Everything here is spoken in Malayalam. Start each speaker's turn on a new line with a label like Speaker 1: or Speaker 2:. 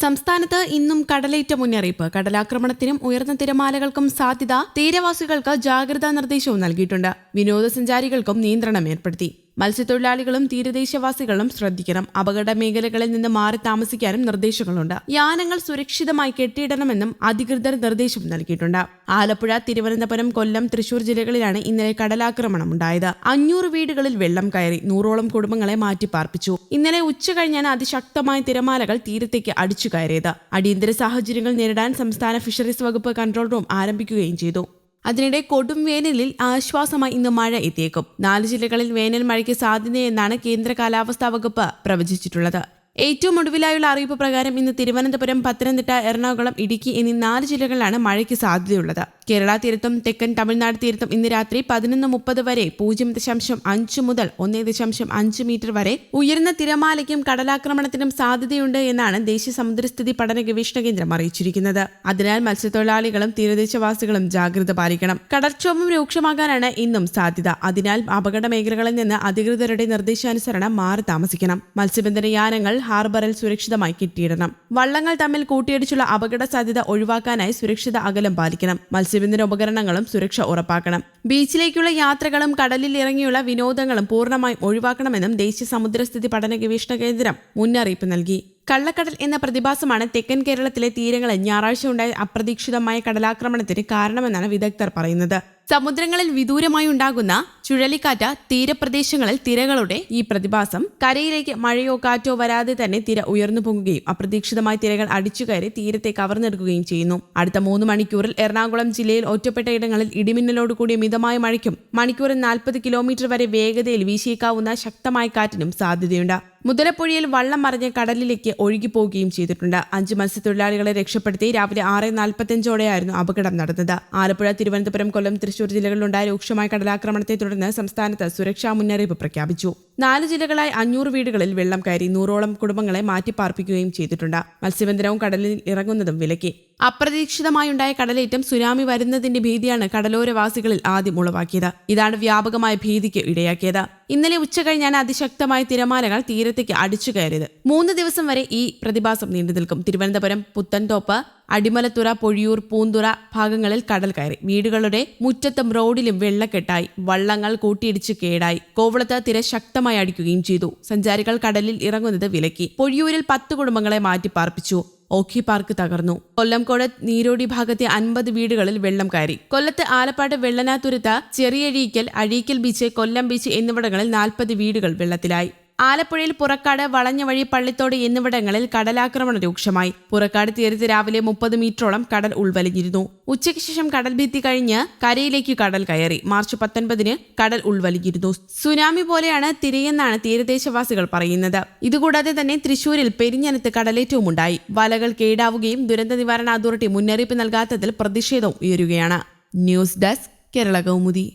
Speaker 1: സംസ്ഥാനത്ത് ഇന്നും കടലേറ്റ മുന്നറിയിപ്പ്. കടലാക്രമണത്തിനും ഉയർന്ന തിരമാലകൾക്കും സാധ്യത തീരവാസികൾക്ക് ജാഗ്രതാ നിർദ്ദേശവും നൽകിയിട്ടുണ്ട്. വിനോദസഞ്ചാരികൾക്കും നിയന്ത്രണം ഏർപ്പെടുത്തി. മത്സ്യത്തൊഴിലാളികളും തീരദേശവാസികളും ശ്രദ്ധിക്കണം. അപകട മേഖലകളിൽ നിന്ന് മാറി താമസിക്കാനും നിർദ്ദേശങ്ങളുണ്ട്. യാനങ്ങൾ സുരക്ഷിതമായി കെട്ടിയിടണമെന്നും അധികൃതർ നിർദ്ദേശം നൽകിയിട്ടുണ്ട്. ആലപ്പുഴ തിരുവനന്തപുരം കൊല്ലം തൃശൂർ ജില്ലകളിലാണ് ഇന്നലെ കടലാക്രമണം ഉണ്ടായത്. അഞ്ഞൂറ് വീടുകളിൽ വെള്ളം കയറി നൂറോളം കുടുംബങ്ങളെ മാറ്റിപ്പാർപ്പിച്ചു. ഇന്നലെ ഉച്ച കഴിഞ്ഞാണ് അതിശക്തമായ തിരമാലകൾ തീരത്തേക്ക് അടിച്ചു കയറിയത്. അടിയന്തര സാഹചര്യങ്ങൾ നേരിടാൻ സംസ്ഥാന ഫിഷറീസ് വകുപ്പ് കൺട്രോൾ റൂം ആരംഭിക്കുകയും ചെയ്തു. അതിനിടെ കൊടും വേനലിൽ ആശ്വാസമായി ഇന്ന് മഴ എത്തിയേക്കും. നാല് ജില്ലകളിൽ വേനൽ മഴയ്ക്ക് സാധ്യതയെന്നാണ് കേന്ദ്ര കാലാവസ്ഥാ വകുപ്പ് പ്രവചിച്ചിട്ടുള്ളത്. ഏറ്റവും ഒടുവിലായുള്ള അറിയിപ്പ് പ്രകാരം ഇന്ന് തിരുവനന്തപുരം പത്തനംതിട്ട എറണാകുളം ഇടുക്കി എന്നീ നാല് ജില്ലകളിലാണ് മഴയ്ക്ക് സാധ്യതയുള്ളത്. കേരള തീരത്തും തെക്കൻ തമിഴ്നാട് തീരത്തും ഇന്ന് രാത്രി പതിനൊന്ന് മുപ്പത് വരെ പൂജ്യം ദശാംശം അഞ്ച് മുതൽ ഒന്നേ ദശാംശം അഞ്ച് മീറ്റർ വരെ ഉയർന്ന തിരമാലയ്ക്കും കടലാക്രമണത്തിനും സാധ്യതയുണ്ട് എന്നാണ് ദേശീയ സമുദ്രസ്ഥിതി പഠന ഗവേഷണ കേന്ദ്രം അറിയിച്ചിരിക്കുന്നത്. അതിനാൽ മത്സ്യത്തൊഴിലാളികളും തീരദേശവാസികളും ജാഗ്രത പാലിക്കണം. കടൽക്ഷോഭം രൂക്ഷമാകാനാണ് ഇന്നും സാധ്യത. അതിനാൽ അപകട മേഖലകളിൽ നിന്ന് അധികൃതരുടെ നിർദ്ദേശാനുസരണം മാറി താമസിക്കണം. മത്സ്യബന്ധന യാനങ്ങൾ ഹാർബറിൽ സുരക്ഷിതമായി കിട്ടിയിടണം. വള്ളങ്ങൾ തമ്മിൽ കൂട്ടിയിടിച്ചുള്ള അപകട സാധ്യത ഒഴിവാക്കാനായി സുരക്ഷിത അകലം പാലിക്കണം. മത്സ്യബന്ധന ഉപകരണങ്ങളും സുരക്ഷ ഉറപ്പാക്കണം. ബീച്ചിലേക്കുള്ള യാത്രകളും കടലിൽ ഇറങ്ങിയുള്ള വിനോദങ്ങളും പൂർണമായും ഒഴിവാക്കണമെന്നും ദേശീയ സമുദ്രസ്ഥിതി പഠന ഗവേഷണ കേന്ദ്രം മുന്നറിയിപ്പ് നൽകി. കള്ളക്കടൽ എന്ന പ്രതിഭാസമാണ് തെക്കൻ കേരളത്തിലെ തീരങ്ങളിൽ ഞായറാഴ്ച ഉണ്ടായ അപ്രതീക്ഷിതമായ കടലാക്രമണത്തിന് കാരണമെന്നാണ് വിദഗ്ധർ പറയുന്നത്. സമുദ്രങ്ങളിൽ വിദൂരമായി ഉണ്ടാകുന്ന ചുഴലിക്കാറ്റ് തീരപ്രദേശങ്ങളിൽ തിരകളുടെ ഈ പ്രതിഭാസം. കരയിലേക്ക് മഴയോ കാറ്റോ വരാതെ തന്നെ തിര ഉയർന്നു പൊങ്ങുകയും അപ്രതീക്ഷിതമായി തിരകൾ അടിച്ചുകയറി തീരത്തെ കവർന്നെടുക്കുകയും ചെയ്യുന്നു. അടുത്ത മൂന്ന് മണിക്കൂറിൽ എറണാകുളം ജില്ലയിൽ ഒറ്റപ്പെട്ട ഇടങ്ങളിൽ ഇടിമിന്നലോട് കൂടിയ മിതമായ മഴയ്ക്കും മണിക്കൂറിൽ നാൽപ്പത് കിലോമീറ്റർ വരെ വേഗതയിൽ വീശിയേക്കാവുന്ന ശക്തമായ കാറ്റിനും സാധ്യതയുണ്ട്. മുതലപ്പുഴയിൽ വള്ളം മറിഞ്ഞ് കടലിലേക്ക് ഒഴുകിപ്പോവുകയും ചെയ്തിട്ടുണ്ട്. അഞ്ച് മത്സ്യത്തൊഴിലാളികളെ രക്ഷപ്പെടുത്തി രാവിലെ ആറ് നാൽപ്പത്തിയഞ്ചോടെയായിരുന്നു അപകടം നടന്നത്. ആലപ്പുഴ തിരുവനന്തപുരം കൊല്ലം തൃശൂർ ജില്ലകളിലുണ്ടായ രൂക്ഷമായ കടലാക്രമണത്തെ തുടർന്ന് സംസ്ഥാനത്ത് സുരക്ഷാ മുന്നറിയിപ്പ് പ്രഖ്യാപിച്ചു. നാല് ജില്ലകളായി അഞ്ഞൂറ് വീടുകളിൽ വെള്ളം കയറി നൂറോളം കുടുംബങ്ങളെ മാറ്റിപ്പാർപ്പിക്കുകയും ചെയ്തിട്ടുണ്ട്. മത്സ്യബന്ധനവും കടലിൽ ഇറങ്ങുന്നതും വിലക്കി. അപ്രതീക്ഷിതമായുണ്ടായ കടലേറ്റം സുനാമി വരുന്നതിന്റെ ഭീതിയാണ് കടലോരവാസികളിൽ ആദ്യം ഉളവാക്കിയത്. ഇതാണ് വ്യാപകമായ ഭീതിക്ക് ഇടയാക്കിയത്. ഇന്നലെ ഉച്ച കഴിഞ്ഞാണ് അതിശക്തമായ തിരമാലകൾ തീരത്തേക്ക് അടിച്ചു കയറിയത്. മൂന്ന് ദിവസം വരെ ഈ പ്രതിഭാസം നീണ്ടു നിൽക്കും. തിരുവനന്തപുരം പുത്തൻതോപ്പ് അടിമലത്തുറ പൊഴിയൂർ പൂന്തുറ ഭാഗങ്ങളിൽ കടൽ കയറി. വീടുകളുടെ മുറ്റത്തും റോഡിലും വെള്ളക്കെട്ടായി. വള്ളങ്ങൾ കൂട്ടിയിടിച്ച് കേടായി. കോവളത്ത് തിര ശക്തമായി അടിക്കുകയും ചെയ്തു. സഞ്ചാരികൾ കടലിൽ ഇറങ്ങുന്നത് വിലക്കി. പൊഴിയൂരിൽ പത്ത് കുടുംബങ്ങളെ മാറ്റിപ്പാർപ്പിച്ചു ഓഖി പാർക്ക് തകർന്നു. കൊല്ലംകോട് നീരോടി ഭാഗത്തെ അൻപത് വീടുകളിൽ വെള്ളം കയറി. കൊല്ലത്ത് ആലപ്പാട് വെള്ളനാതുരത്ത് ചെറിയഴീക്കൽ അഴീക്കൽ ബീച്ച് കൊല്ലം ബീച്ച് എന്നിവിടങ്ങളിൽ നാൽപ്പത് വീടുകൾ വെള്ളത്തിലായി. ആലപ്പുഴയിൽ പുറക്കാട് വളഞ്ഞവഴി പള്ളിത്തോട് എന്നിവിടങ്ങളിൽ കടലാക്രമണം രൂക്ഷമായി. പുറക്കാട് തീരത്ത് രാവിലെ മുപ്പത് മീറ്ററോളം കടൽ ഉൾവലിഞ്ഞിരുന്നു. ഉച്ചയ്ക്ക് ശേഷം കടൽ ഭീത്തി കഴിഞ്ഞ് കരയിലേക്ക് കടൽ കയറി. മാർച്ച് പത്തൊൻപതിന് കടൽ ഉൾവലിഞ്ഞിരുന്നു. സുനാമി പോലെയാണ് തിരയെന്നാണ് തീരദേശവാസികൾ പറയുന്നത്. ഇതുകൂടാതെ തന്നെ തൃശൂരിൽ പെരിഞ്ഞനത്ത് കടലേറ്റവും ഉണ്ടായി. വലകൾ കേടാവുകയും ദുരന്ത നിവാരണ അതോറിറ്റി മുന്നറിയിപ്പ് നൽകാത്തതിൽ പ്രതിഷേധം ഉയരുകയാണ്. News desk Kerala Kaumudi.